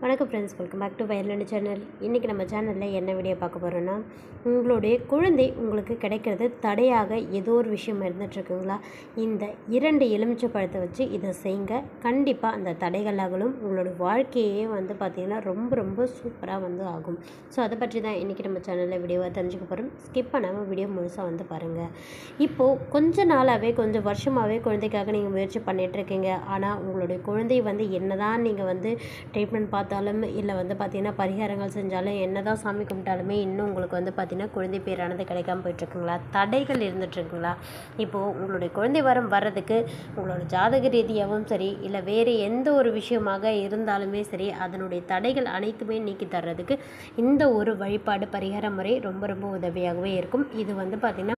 வணக்கம் friends welcome back to Wireland channel இன்றைக்கி நம்ம சேனலில் என்ன வீடியோ பார்க்க போகிறோன்னா உங்களுடைய குழந்தை உங்களுக்கு கிடைக்கிறது தடையாக ஏதோ ஒரு விஷயம் இருந்துகிட்ருக்குங்களா இந்த இரண்டு எலுமிச்சை பழத்தை வச்சு இதை செய்யுங்க. கண்டிப்பாக அந்த தடைகளாகலும் உங்களோட வாழ்க்கையே வந்து பார்த்திங்கன்னா ரொம்ப ரொம்ப சூப்பராக வந்து ஆகும். ஸோ அதை பற்றி தான் இன்றைக்கி நம்ம சேனலில் வீடியோவாக தெரிஞ்சுக்க போகிறோம் ஸ்கிப் பண்ணாமல் வீடியோ முழுசாக வந்து பாருங்கள் இப்போது கொஞ்ச நாளாகவே கொஞ்சம் வருஷமாகவே குழந்தைக்காக நீங்கள் முயற்சி பண்ணிகிட்ருக்கீங்க ஆனால் உங்களுடைய குழந்தை வந்து என்ன தான் நீங்கள் வந்து ட்ரீட்மெண்ட் பார்த்தாலும் இல்லை வந்து பார்த்திங்கன்னா பரிகாரங்கள் செஞ்சாலும் என்ன தான் சாமி கும்பிட்டாலுமே இன்னும் உங்களுக்கு வந்து பார்த்திங்கன்னா குழந்தை பேரானது கிடைக்காம போயிட்டுருக்குங்களா? தடைகள் இருந்துகிட்ருக்குங்களா இப்போது உங்களுடைய குழந்தை வரம் வர்றதுக்கு உங்களோட ஜாதக ரீதியாகவும் சரி இல்லை வேறு எந்த ஒரு விஷயமாக இருந்தாலுமே சரி அதனுடைய தடைகள் அனைத்துமே நீக்கி தர்றதுக்கு இந்த ஒரு வழிபாடு பரிகார முறை ரொம்ப ரொம்ப உதவியாகவே இருக்கும். இது வந்து பார்த்திங்கன்னா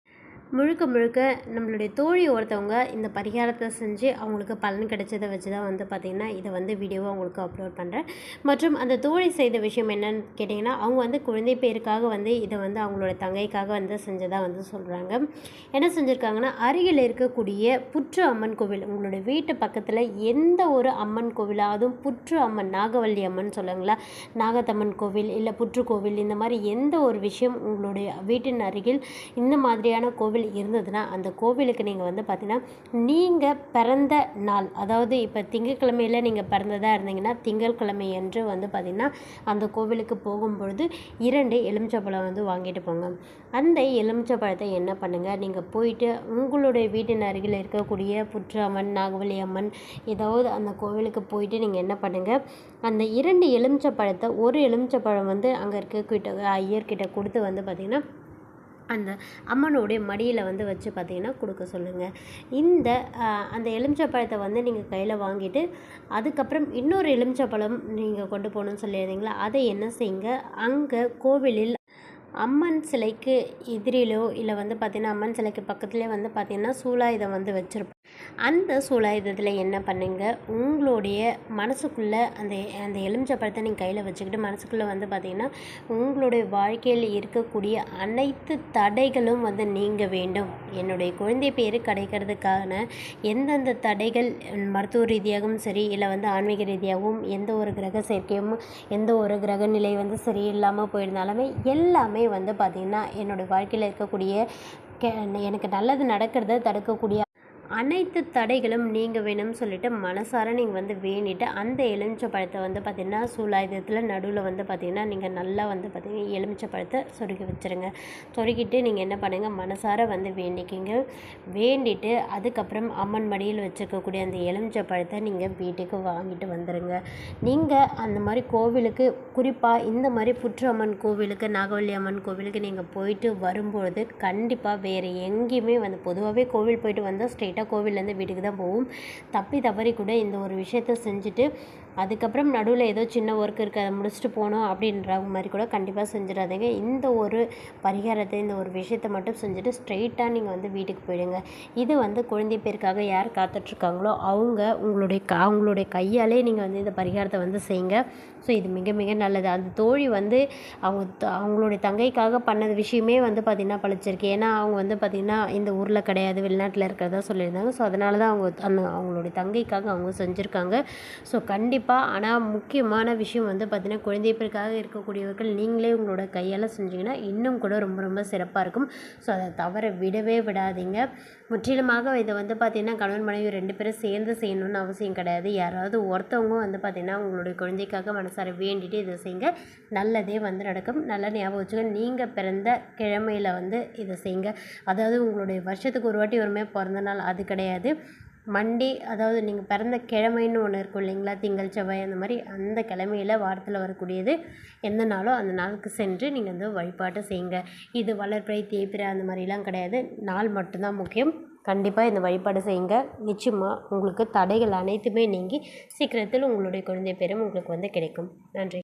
முழுக்க முழுக்க நம்மளுடைய தோழி ஒருத்தவங்க இந்த பரிகாரத்தை செஞ்சு அவங்களுக்கு பலன் கிடைச்சதை வச்சு தான் வந்து பார்த்திங்கன்னா இதை வந்து வீடியோவாக அவங்களுக்கு அப்லோட் பண்ணுறேன் மற்றும் அந்த தோழி செய்த விஷயம் என்னன்னு கேட்டிங்கன்னா அவங்க வந்து குழந்தை பேருக்காக வந்து இதை வந்து அவங்களோட தங்கைக்காக வந்து செஞ்சதாக வந்து சொல்கிறாங்க என்ன செஞ்சுருக்காங்கன்னா அருகில் இருக்கக்கூடிய புற்று அம்மன் கோவில் உங்களுடைய வீட்டு பக்கத்தில் எந்த ஒரு அம்மன் கோவிலாக அதுவும் புற்று அம்மன் நாகவல்லி அம்மன் சொல்லுங்களா நாகத்தம்மன் கோவில் இல்லை புற்று கோவில் இந்த மாதிரி எந்த ஒரு விஷயம் உங்களுடைய வீட்டின் அருகில் இந்த மாதிரியான கோவில் கோவில் இருந்ததுன்னா அந்த கோவிலுக்கு நீங்கள் வந்து பார்த்தீங்கன்னா நீங்கள் பிறந்த நாள் அதாவது இப்போ திங்கட்கிழமையில் நீங்கள் பிறந்ததாக இருந்தீங்கன்னா திங்கட்கிழமை என்று வந்து பார்த்திங்கன்னா அந்த கோவிலுக்கு போகும்பொழுது இரண்டு எலுமிச்சப்பழம் வந்து வாங்கிட்டு போங்க. அந்த எலுமிச்சப்பழத்தை என்ன பண்ணுங்கள் நீங்கள் போயிட்டு உங்களுடைய வீட்டின் அருகில் இருக்கக்கூடிய புற்று அம்மன் நாகவலி அம்மன் ஏதாவது அந்த கோவிலுக்கு போயிட்டு நீங்கள் என்ன பண்ணுங்கள் அந்த இரண்டு எலுமிச்சப்பழத்தை ஒரு எலுமிச்சப்பழம் வந்து அங்கே இருக்க கிட்ட ஐயர்கிட்ட கொடுத்து வந்து பார்த்திங்கன்னா அந்த அம்மனுடைய மடியில் வந்து வச்சு பார்த்திங்கன்னா கொடுக்க சொல்லுங்கள் இந்த அந்த எலுமிச்சப்பழத்தை வந்து நீங்கள் கையில் வாங்கிட்டு அதுக்கப்புறம் இன்னொரு எலுமிச்சப்பழம் நீங்கள் கொண்டு போகணுன்னு சொல்லியிருந்தீங்களா? அதை என்ன செய்யுங்க? அங்கே கோவிலில் அம்மன் சிலைக்கு எதிரிலோ இல்லை வந்து பார்த்திங்கன்னா அம்மன் சிலைக்கு பக்கத்துலேயே வந்து பார்த்திங்கன்னா சூலாயுதம் வந்து வச்சுருப்போம் அந்த சூலாயுதத்தில் என்ன பண்ணுங்க? உங்களுடைய மனசுக்குள்ளே அந்த அந்த எலுமிச்சப்பழத்தை நீங்கள் கையில் வச்சுக்கிட்டு மனசுக்குள்ளே வந்து பார்த்திங்கன்னா உங்களுடைய வாழ்க்கையில் இருக்கக்கூடிய அனைத்து தடைகளும் வந்து நீங்க வேண்டும். என்னுடைய குழந்தை பேர் கிடைக்கிறதுக்கான எந்தெந்த தடைகள் மருத்துவ ரீதியாகவும் சரி இல்லை வந்து ஆன்மீக ரீதியாகவும் எந்த ஒரு கிரக சேர்க்கையும் எந்த ஒரு கிரக நிலை வந்து சரியில்லாமல் போயிருந்தாலுமே எல்லாமே வந்து பார்த்திங்கன்னா என்னோடய வாழ்க்கையில் இருக்கக்கூடிய எனக்கு நல்லது நடக்கிறத தடுக்கக்கூடிய அனைத்து தடைகளும் நீங்கள் வேணும்னு சொல்லிட்டு மனசார நீங்கள் வந்து வேண்டிட்டு அந்த எலுமிச்சை பழத்தை வந்து பார்த்திங்கன்னா சூலாயுதத்தில் நடுவில் வந்து பார்த்திங்கன்னா நீங்கள் நல்லா வந்து பார்த்திங்கன்னா எலுமிச்சை பழத்தை சொருகி வச்சுருங்க. சொருகிட்டு நீங்கள் என்ன பண்ணுங்கள் மனசார வந்து வேண்டிக்கிங்க. வேண்டிட்டு அதுக்கப்புறம் அம்மன் மடியில் வச்சுருக்கக்கூடிய அந்த எலுமிச்சை பழத்தை நீங்கள் வீட்டுக்கு வாங்கிட்டு வந்துடுங்க நீங்கள் அந்த மாதிரி கோவிலுக்கு குறிப்பாக இந்த மாதிரி புற்று அம்மன் கோவிலுக்கு நாகவல்லி அம்மன் கோவிலுக்கு நீங்கள் போயிட்டு வரும்பொழுது கண்டிப்பாக வேறு எங்கேயுமே வந்து பொதுவாகவே கோவில் போயிட்டு வந்தால் ஸ்ட்ரெயிட் ஸ்ட்ரெயிட்டாக கோவிலேருந்து வீட்டுக்கு தான் போகும் தப்பி தவறி கூட இந்த ஒரு விஷயத்த செஞ்சுட்டு அதுக்கப்புறம் நடுவில் ஏதோ சின்ன ஒர்க் இருக்குது அதை முடிச்சுட்டு போகணும் அப்படின்ற மாதிரி கூட கண்டிப்பாக செஞ்சிடாதீங்க. இந்த ஒரு பரிகாரத்தை இந்த ஒரு விஷயத்தை மட்டும் செஞ்சுட்டு ஸ்ட்ரெயிட்டாக நீங்கள் வந்து வீட்டுக்கு போயிடுங்க. இது வந்து குழந்தை பேருக்காக யார் காத்துட்ருக்காங்களோ அவங்க உங்களுடைய அவங்களுடைய கையாலே நீங்கள் வந்து இந்த பரிகாரத்தை வந்து செய்யுங்க. ஸோ இது மிக மிக நல்லது. அந்த தோழி வந்து அவங்க அவங்களுடைய தங்கைக்காக பண்ணது விஷயமே வந்து பார்த்திங்கன்னா பழிச்சிருக்கு ஏன்னா அவங்க வந்து பார்த்திங்கன்னா இந்த ஊரில் கிடையாது வெளிநாட்டில் இருக்கிறதா சொல்லியிருந்தாங்க. ஸோ அதனால தான் அவங்க அந்த அவங்களுடைய தங்கைக்காக அவங்க செஞ்சுருக்காங்க. ஸோ கண்டிப்பாக கண்டிப்பாக ஆனால் முக்கியமான விஷயம் வந்து பார்த்திங்கன்னா குழந்தை பிறக்காக இருக்கக்கூடியவர்கள் நீங்களே உங்களோட கையால் செஞ்சிங்கன்னா இன்னும் கூட ரொம்ப ரொம்ப சிறப்பாக இருக்கும். ஸோ அதை தவற விடவே விடாதீங்க. முற்றிலுமாக இதை வந்து பார்த்திங்கன்னா கணவன் மனைவி ரெண்டு பேரும் சேர்ந்து செய்யணும்னு அவசியம் கிடையாது. யாராவது ஒருத்தவங்க வந்து பார்த்திங்கன்னா உங்களுடைய குழந்தைக்காக மனசார வேண்டிட்டு இதை செய்யுங்க நல்லதே வந்து நடக்கும். நல்லா ஞாபகம் வச்சுக்க நீங்கள் பிறந்த கிழமையில் வந்து இதை செய்யுங்க அதாவது உங்களுடைய வருஷத்துக்கு ஒரு வாட்டி ஒருமே பிறந்த நாள் அது கிடையாது. மண்டே அதாவது நீங்கள் பிறந்த கிழமைன்னு ஒன்று இருக்கும் இல்லைங்களா? திங்கள் செவ்வாய் அந்த மாதிரி அந்த கிழமையில் வாரத்தில் வரக்கூடியது எந்த நாளோ அந்த நாளுக்கு சென்று நீங்கள் வந்து வழிபாட்டை செய்யுங்க. இது வளர்ப்பை தேய்பிறை அந்த மாதிரிலாம் கிடையாது. நாள் மட்டும்தான் முக்கியம். கண்டிப்பாக இந்த வழிபாடு செய்யுங்க. நிச்சயமாக உங்களுக்கு தடைகள் அனைத்துமே நீங்கி சீக்கிரத்தில் உங்களுடைய குழந்தை பேரும் உங்களுக்கு வந்து கிடைக்கும். நன்றி.